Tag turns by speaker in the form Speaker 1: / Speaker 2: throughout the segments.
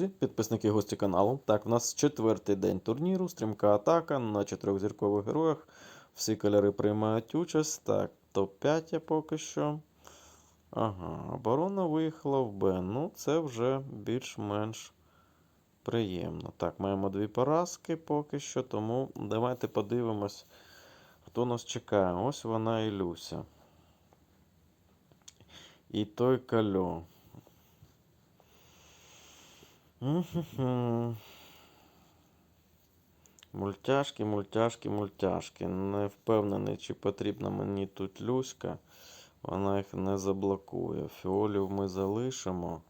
Speaker 1: друзі, підписники гості каналу. Так, в нас четвертий день турніру, стрімка атака на чотирьохзіркових героях. Всі кольори приймають участь. Так, топ-5 я поки що. Ага, оборона виїхала в Б. Ну, це вже більш-менш приємно. Так, маємо дві поразки поки що, тому давайте подивимось, хто нас чекає. Ось вона і Люся. І той кальо. Мультяшки, мультяшки, мультяшки. Не впевнений, чи потрібна мені тут Люська. Вона їх не заблокує. Фіолів ми залишимо.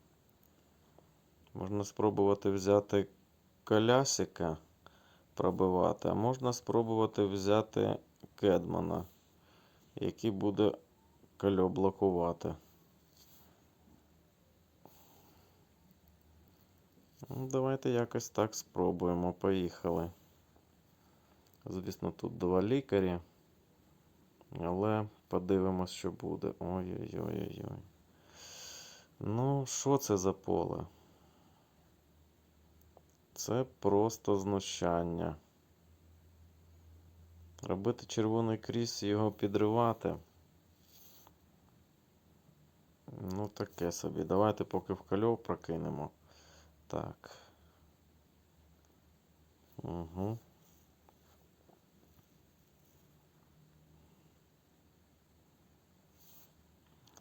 Speaker 1: Можна спробувати взяти колясика пробивати, а можна спробувати взяти Кедмана, який буде кольо блокувати. Давайте якось так спробуємо. Поїхали. Звісно, тут два лікарі. Але подивимось, що буде. Ой-ой-ой-ой. Ну, що це за поле? Це просто знущання. Робити червоний кріс і його підривати. Ну, таке собі. Давайте поки в кольов прокинемо. Так. Угу.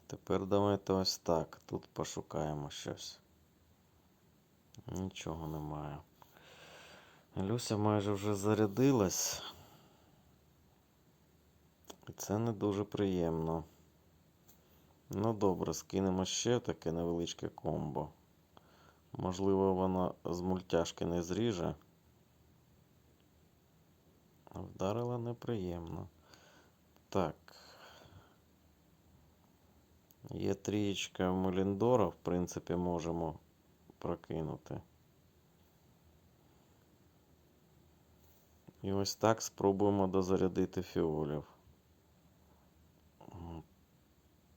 Speaker 1: Тепер давайте ось так. Тут пошукаємо щось. Нічого немає. Люся майже вже зарядилась. І це не дуже приємно. Ну добре, скинемо ще таке невеличке комбо. Можливо, вона з мультяшки не зріже. Вдарила неприємно. Так. Є трієчка Меліндора, в принципі, можемо прокинути. І ось так спробуємо дозарядити фіолів.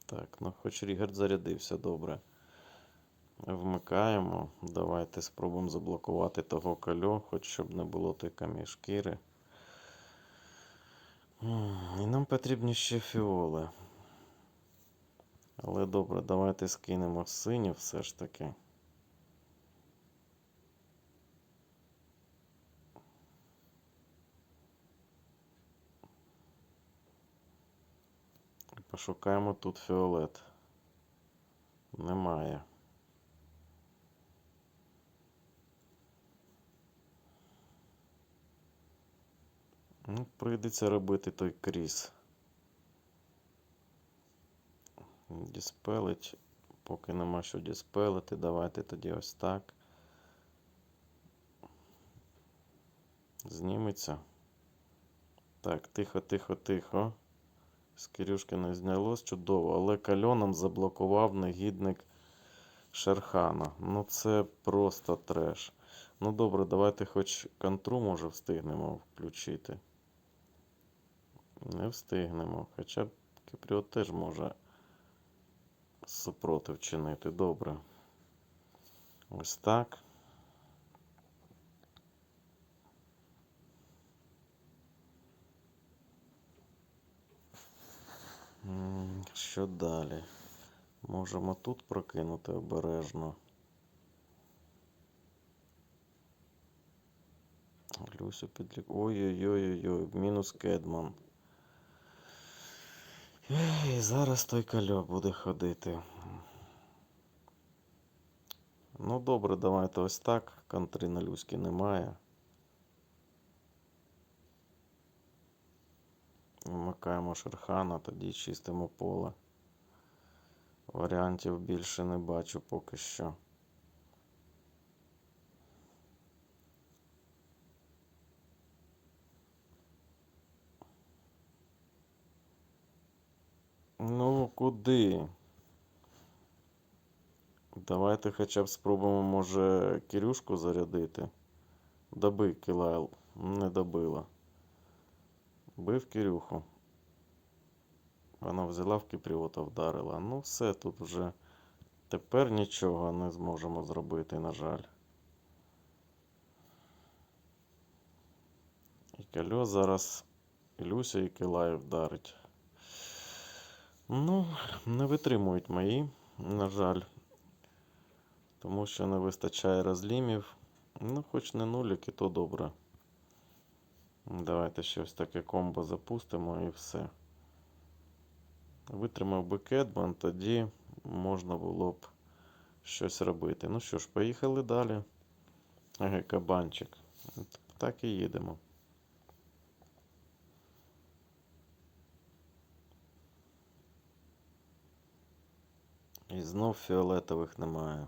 Speaker 1: Так, ну хоч Рігард зарядився добре. Вмикаємо. Давайте спробуємо заблокувати того кольо, хоч щоб не було той камінь шкіри. І нам потрібні ще фіоли. Але добре, давайте скинемо синю все ж таки. Пошукаємо тут фіолет. Немає. Ну, прийдеться робити той кріс. Діспелить. Поки нема що діспелити, давайте тоді ось так. Зніметься. Так, тихо, тихо, тихо. З Кирюшки не знялось чудово, але кальоном заблокував негідник Шерхана. Ну це просто треш. Ну добре, давайте хоч контру може встигнемо включити. Не встигнемо. Хоча Кіпріот теж може супротив чинити. Добре. Ось так. Що далі? Можемо тут прокинути обережно. Люсю підлік. Ой-ой-ой-ой, мінус Кедман. Ей, зараз той кальо буде ходити. Ну добре, давайте ось так. Контри на Люськи немає. Вмикаємо Шерхана, тоді чистимо поле. Варіантів більше не бачу поки що. Ну, куди? Давайте хоча б спробуємо, може, Кирюшку зарядити. Доби Кілайл. Не добила. Бив Кирюху. Вона взяла в Кіпріота вдарила. Ну, все, тут вже тепер нічого не зможемо зробити, на жаль. І кільо зараз Ілюся і Килаєв вдарить. Ну, не витримують мої, на жаль. Тому що не вистачає розлімів. Ну, хоч не нуліки, то добре. Давайте щось таке комбо запустимо і все. Витримав би Кедман, тоді можна було б щось робити. Ну що ж, поїхали далі. Ага, кабанчик. Так і їдемо. І знов фіолетових немає.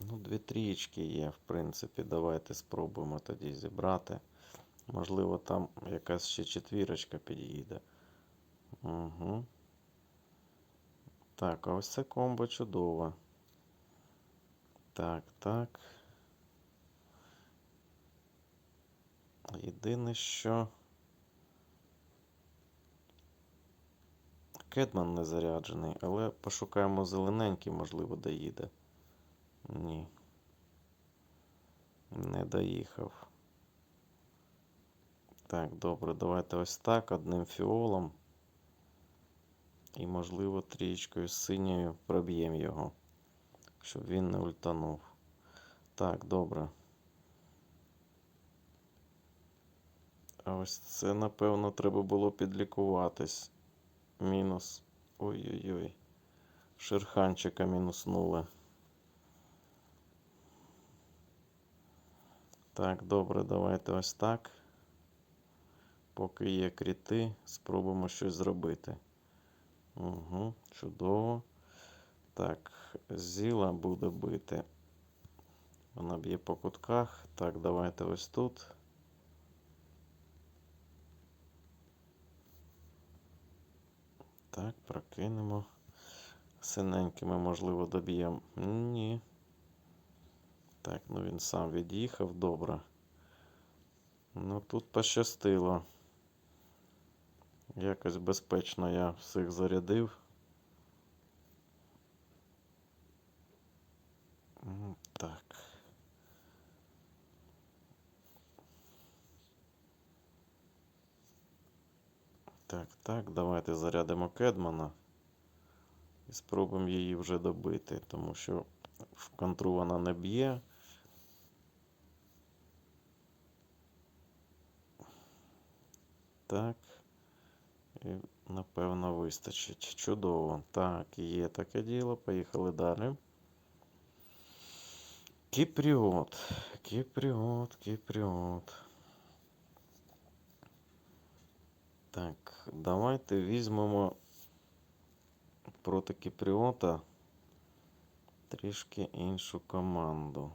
Speaker 1: Ну, дві трієчки є, в принципі. Давайте спробуємо тоді зібрати. Можливо, там якась ще четвірочка під'їде. Угу. Так, а ось це комбо чудово. Так, так. Єдине, що. Кедман не заряджений, але пошукаємо зелененький, можливо, доїде. Ні. Не доїхав. Так, добре, давайте ось так, одним фіолом. І, можливо, трієчкою синьою проб'ємо його, щоб він не ультанув. Так, добре. А ось це, напевно, треба було підлікуватись. Мінус. Ой-ой-ой. Шерханчика мінуснули. Так, добре, давайте ось так. Поки є кріти, спробуємо щось зробити. Угу, чудово. Так, зіла буде бити. Вона б'є по кутках. Так, давайте ось тут. Так, прокинемо. Синенькими, можливо, доб'ємо. Ні. Так, ну він сам від'їхав, добре. Ну тут пощастило. Якось безпечно я всіх зарядив. Так, так, давайте зарядимо Кедмана. І спробуємо її вже добити, тому що в контру вона не б'є. Так. І, напевно, вистачить. Чудово. Так, є таке діло. Поїхали далі. Кіпріот. Кіпріот, Кіпріот. Так, давайте візьмемо проти Кіпріота трішки іншу команду.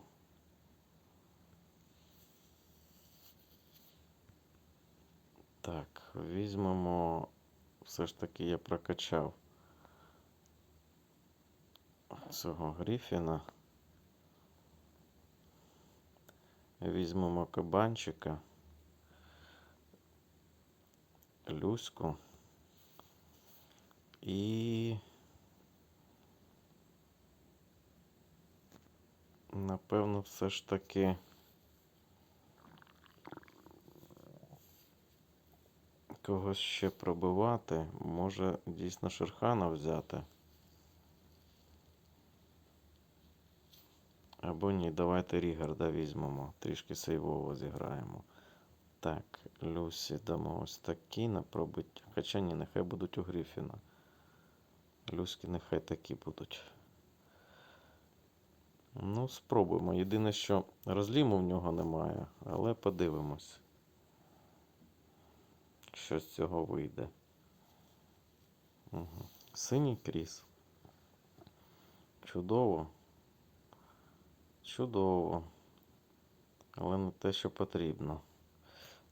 Speaker 1: Так, візьмемо. Все ж таки я прокачав цього Гріфіна. Візьмемо кабанчика. Люську. І напевно, все ж таки когось ще пробивати. Може дійсно Шерхана взяти. Або ні, давайте Рігарда візьмемо. Трішки сейвово зіграємо. Так, Люсі дамо ось такі на пробиття. Хоча ні, нехай будуть у Гріфіна. Люськи нехай такі будуть. Ну, спробуємо. Єдине, що розліму в нього немає, але подивимось. Що з цього вийде. Угу. Синій кріс. Чудово. Чудово. Але не те, що потрібно.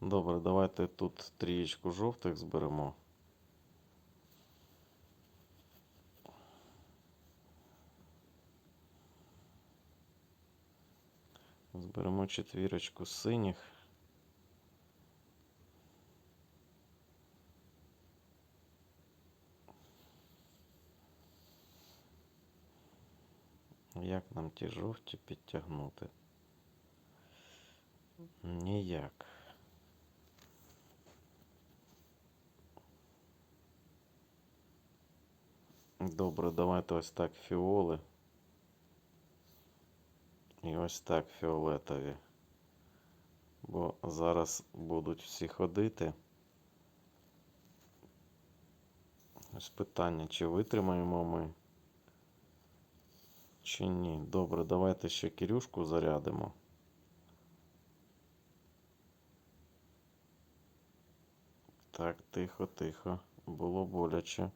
Speaker 1: Добре, давайте тут трієчку жовтих зберемо. Зберемо четвірочку синіх. Як нам ті жовті підтягнути? Ніяк. Добре, давайте ось так фіоли. І ось так фіолетові. Бо зараз будуть всі ходити. Ось питання, чи витримаємо ми, чи ні. Добре, давайте ще Кирюшку зарядимо. Так, тихо, тихо. Було боляче.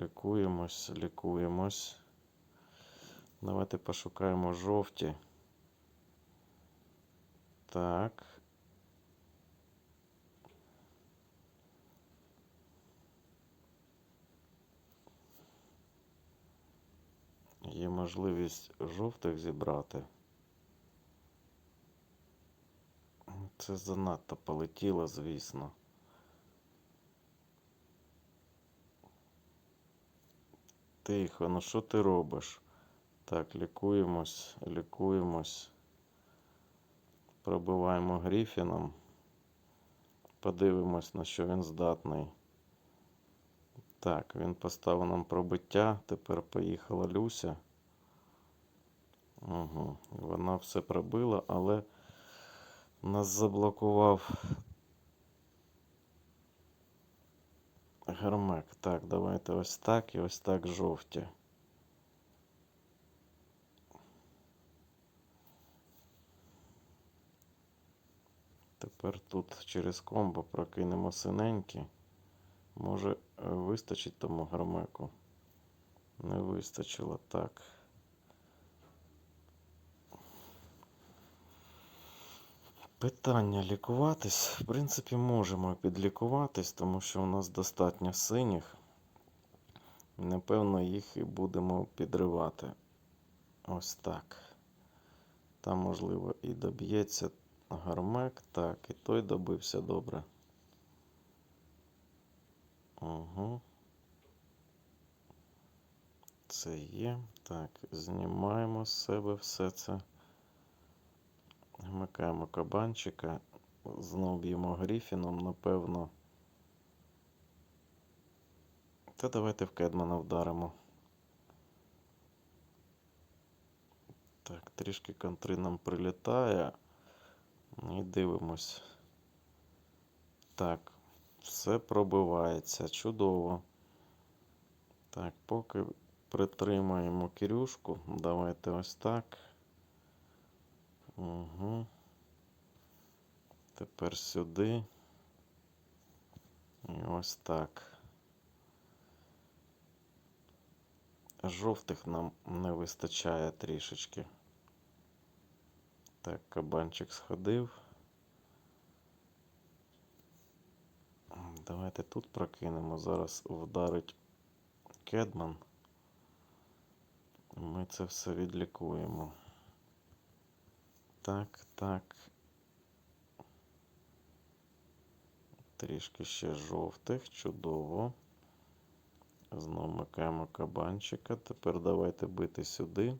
Speaker 1: Лікуємось, лікуємось. Давайте пошукаємо жовті. Так. Є можливість жовтих зібрати. Це занадто полетіло, звісно. Тихо, ну що ти робиш? Так, лікуємось, лікуємось. Пробиваємо Гріфіном. Подивимось, на що він здатний. Так, він поставив нам пробиття. Тепер поїхала Люся. Угу. Вона все пробила, але нас заблокував Гермек. Так, давайте ось так і ось так жовті. Тепер тут через комбо прокинемо синенькі. Може е, вистачить тому гермеку? Не вистачило так. Питання лікуватись. В принципі, можемо підлікуватись, тому що у нас достатньо синіх. Напевно, їх і будемо підривати. Ось так. Там, можливо, і доб'ється гармек. Так, і той добився добре. Угу. Це є. Так, знімаємо з себе все це. Вмикаємо кабанчика. Знову б'ємо гріфіном, напевно. Та давайте в Кедмана вдаримо. Так, трішки контри нам прилітає. І дивимось. Так, все пробивається. Чудово. Так, поки притримаємо Кирюшку. Давайте ось так. Угу. Тепер сюди. І ось так. Жовтих нам не вистачає трішечки. Так, кабанчик сходив. Давайте тут прокинемо. Зараз вдарить Кедман. Ми це все відлікуємо. Так, так. Трішки ще жовтих, чудово. Знову микаємо кабанчика. Тепер давайте бити сюди.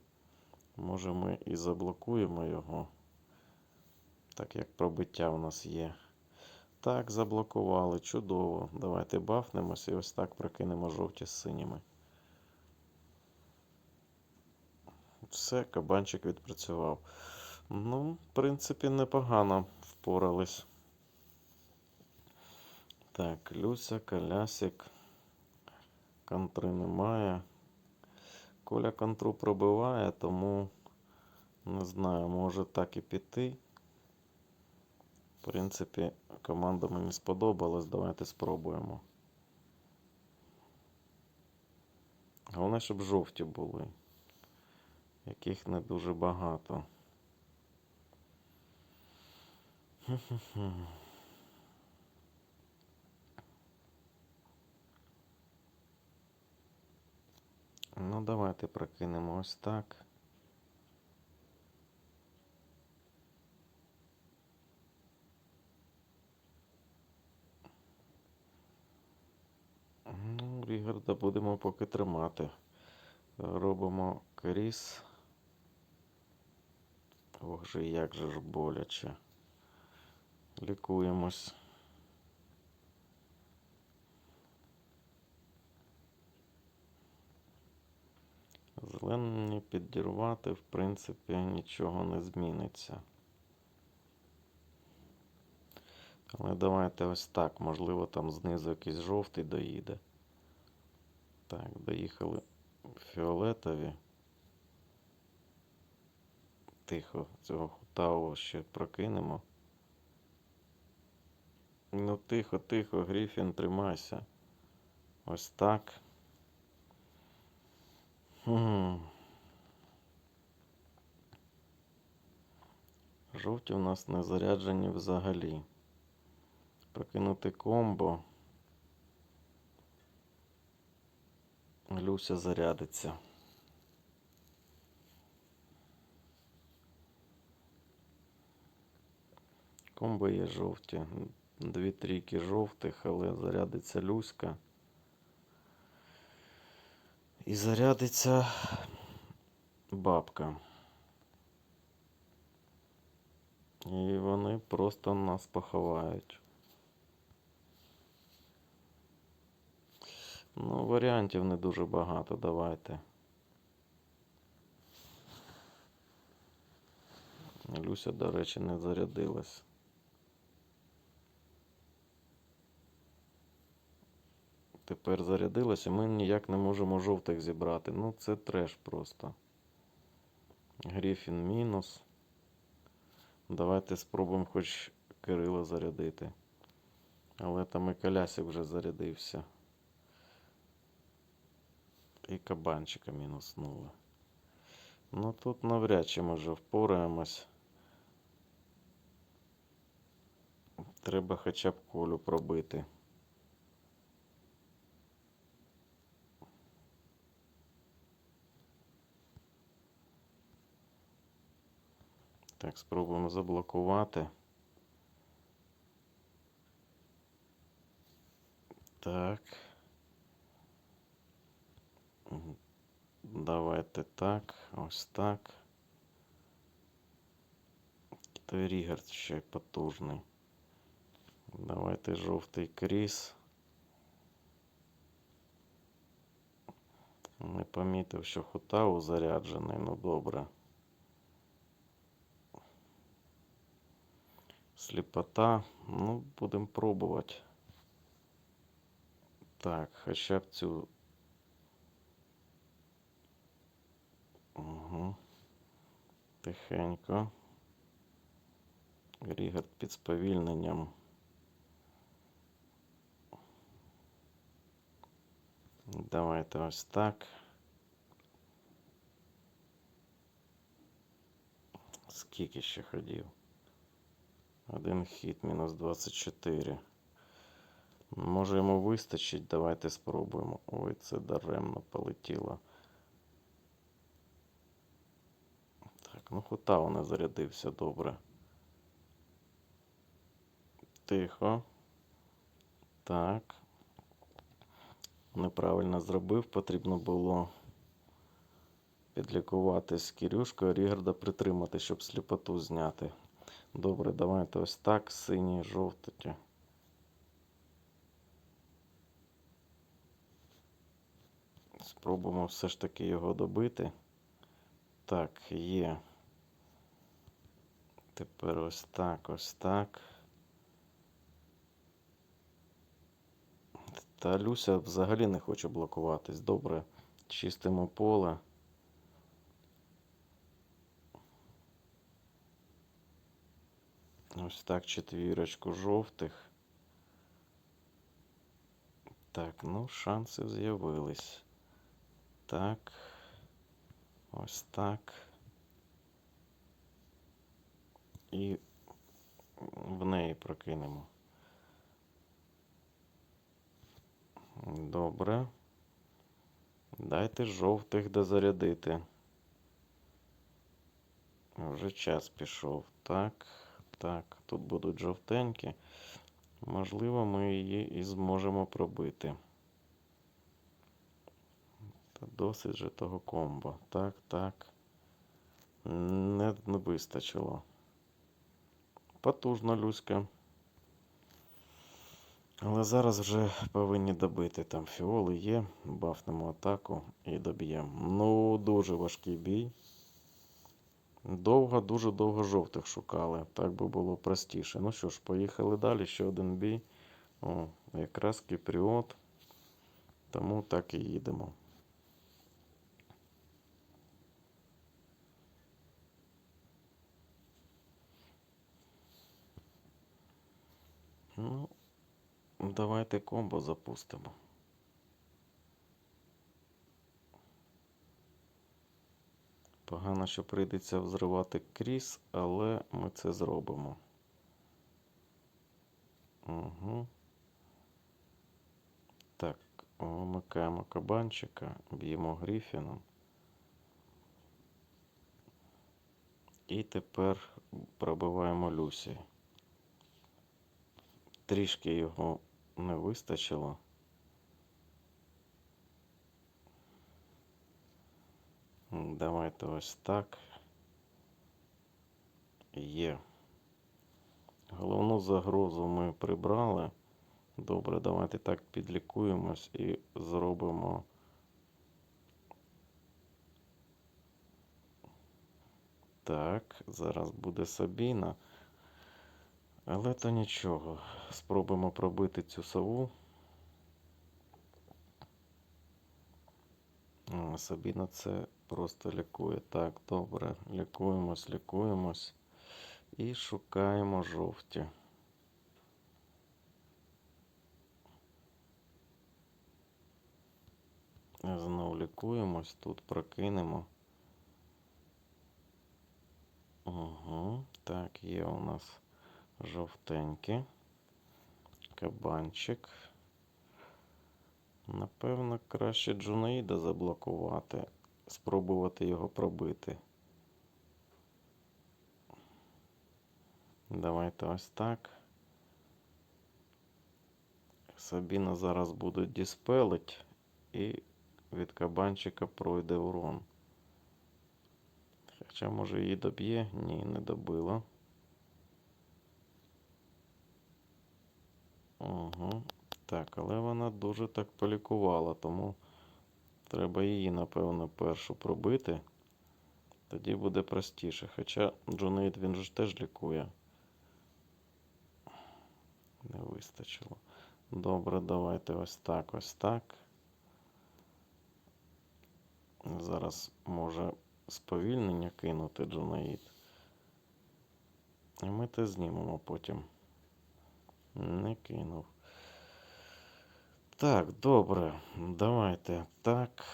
Speaker 1: Може ми і заблокуємо його. Так як пробиття у нас є. Так, заблокували. Чудово. Давайте бафнемося і ось так прокинемо жовті з синіми. Все, кабанчик відпрацював. Ну, в принципі, непогано впорались. Так, Люся, Колясик. Контри немає. Коля контру пробиває, тому не знаю, може так і піти. В принципі, команда мені сподобалась. Давайте спробуємо. Головне, щоб жовті були, яких не дуже багато. Ну, давайте прокинемо ось так. Ну, Рігарда будемо поки тримати. Робимо кріс. Ох же, як же ж боляче. Лікуємось. Зелені підірвати, в принципі, нічого не зміниться. Але давайте ось так. Можливо, там знизу якийсь жовтий доїде. Так, доїхали фіолетові. Тихо, цього хутавого ще прокинемо. Ну, тихо, тихо, Гріфін, тримайся. Ось так. Хм. Жовті у нас не заряджені взагалі. Прокинути комбо. Люся зарядиться. Комбо є жовті. Дві трійки жовтих, але зарядиться Люська. І зарядиться бабка. І вони просто нас поховають. Ну, варіантів не дуже багато, давайте. Люся, до речі, не зарядилась. Тепер зарядилась, і ми ніяк не можемо жовтих зібрати. Ну, це треш просто. Гріфін мінус. Давайте спробуємо хоч Кирила зарядити. Але там і Колясик вже зарядився. І кабанчика мінуснули. Ну тут навряд чи ми вже впораємось. Треба хоча б колю пробити. Так, спробуємо заблокувати. Так. Давайте так, ось так. Той Рігард ще потужний. Давайте жовтий кріс. Не помітив, що Хутау заряджений, ну добре. Сліпота. Ну, будемо пробувати. Так, хоча б цю. Угу. Тихенько. Рігард під сповільненням. Давайте ось так. Скільки ще ходів? Один хід мінус 24. Може йому вистачить. Давайте спробуємо. Ой, це даремно полетіло. Так, ну Хутау не зарядився добре. Тихо. Так. Неправильно зробив. Потрібно було підлікувати з Кирюшкою, Рігарда притримати, щоб сліпоту зняти. Добре, давайте ось так, синій, жовтий. Спробуємо все ж таки його добити. Так, є. Тепер ось так, ось так. Та Люся взагалі не хоче блокуватись. Добре, чистимо поле. Ось так четвірочку жовтих. Так, ну, шанси з'явились. Так. Ось так. І в неї прокинемо. Добре. Дайте жовтих дозарядити. Вже час пішов. Так, так, тут будуть жовтенькі. Можливо, ми її і зможемо пробити. Та досить же того комбо. Так, так. Не, не вистачило. Потужно, Люська. Але зараз вже повинні добити. Там фіоли є, бафнемо атаку і доб'ємо. Ну, дуже важкий бій. Довго, дуже довго жовтих шукали. Так би було простіше. Ну що ж, поїхали далі. Ще один бій. О, якраз кіпріот. Тому так і їдемо. Ну, давайте комбо запустимо. Погано, що прийдеться взривати кріс, але ми це зробимо. Угу. Так, вимикаємо кабанчика, б'ємо Гріфіном. І тепер пробиваємо Люсі. Трішки його не вистачило. Давайте ось так. Є. Головну загрозу ми прибрали. Добре, давайте так підлікуємось і зробимо. Так, зараз буде Сабіна. Але то нічого. Спробуємо пробити цю сову. Сабіна це просто лікує. Так, добре. Лікуємось, лікуємось. І шукаємо жовті. Знову лікуємось, тут прокинемо. Угу. Так, є у нас жовтенький. Кабанчик. Напевно, краще Джунаїда заблокувати. Спробувати його пробити. Давайте ось так. Сабіна зараз буде діспелить і від кабанчика пройде урон. Хоча, може, її доб'є? Ні, не добила. Угу. Так, але вона дуже так полікувала, тому треба її, напевно, першу пробити. Тоді буде простіше. Хоча Джонейд він же теж лікує. Не вистачило. Добре, давайте ось так, ось так. Зараз може сповільнення кинути Джонаїд. І ми те знімемо потім. Не кинув. Так, добре. Давайте. Так,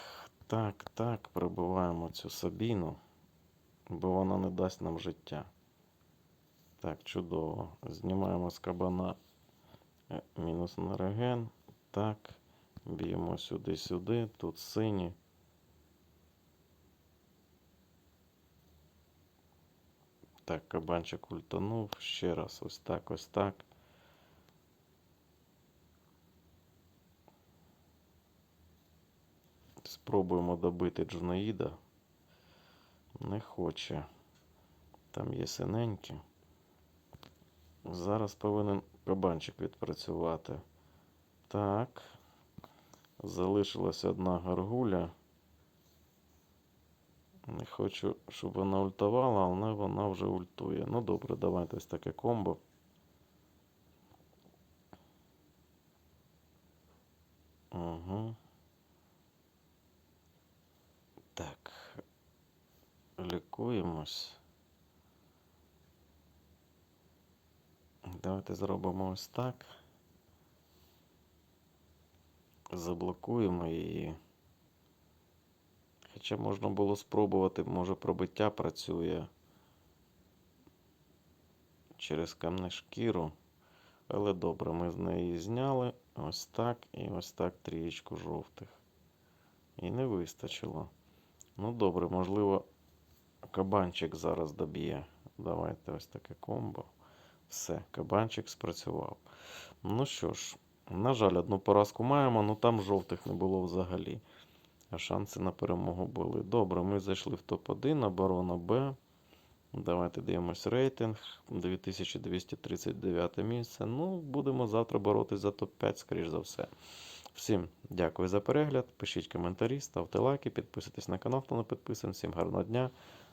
Speaker 1: так, так. Прибиваємо цю Сабіну, бо вона не дасть нам життя. Так, чудово. Знімаємо з кабана е, мінус на. Так. Б'ємо сюди-сюди. Тут сині. Так, кабанчик ультанув. Ще раз ось так, ось так. Спробуємо добити Джунаїда. Не хоче. Там є синенькі. Зараз повинен кабанчик відпрацювати. Так. Залишилася одна гаргуля. Не хочу, щоб вона ультувала, але вона вже ультує. Ну добре, давайте ось таке комбо. Угу. Так. Лікуємось. Давайте зробимо ось так. Заблокуємо її. Хоча можна було спробувати, може пробиття працює через камне шкіру. Але добре, ми з неї зняли ось так і ось так трієчку жовтих. І не вистачило. Ну добре, можливо, Кабанчик зараз доб'є. Давайте ось таке комбо. Все, кабанчик спрацював. Ну що ж, на жаль, одну поразку маємо, але там жовтих не було взагалі. А шанси на перемогу були. Добре, ми зайшли в топ-1, оборона Б. Давайте дивимось рейтинг. 2239 місце. Ну, будемо завтра боротися за топ-5, скоріш за все. Всім дякую за перегляд. Пишіть коментарі, ставте лайки, підписуйтесь на канал, хто не підписаний. Всім гарного дня.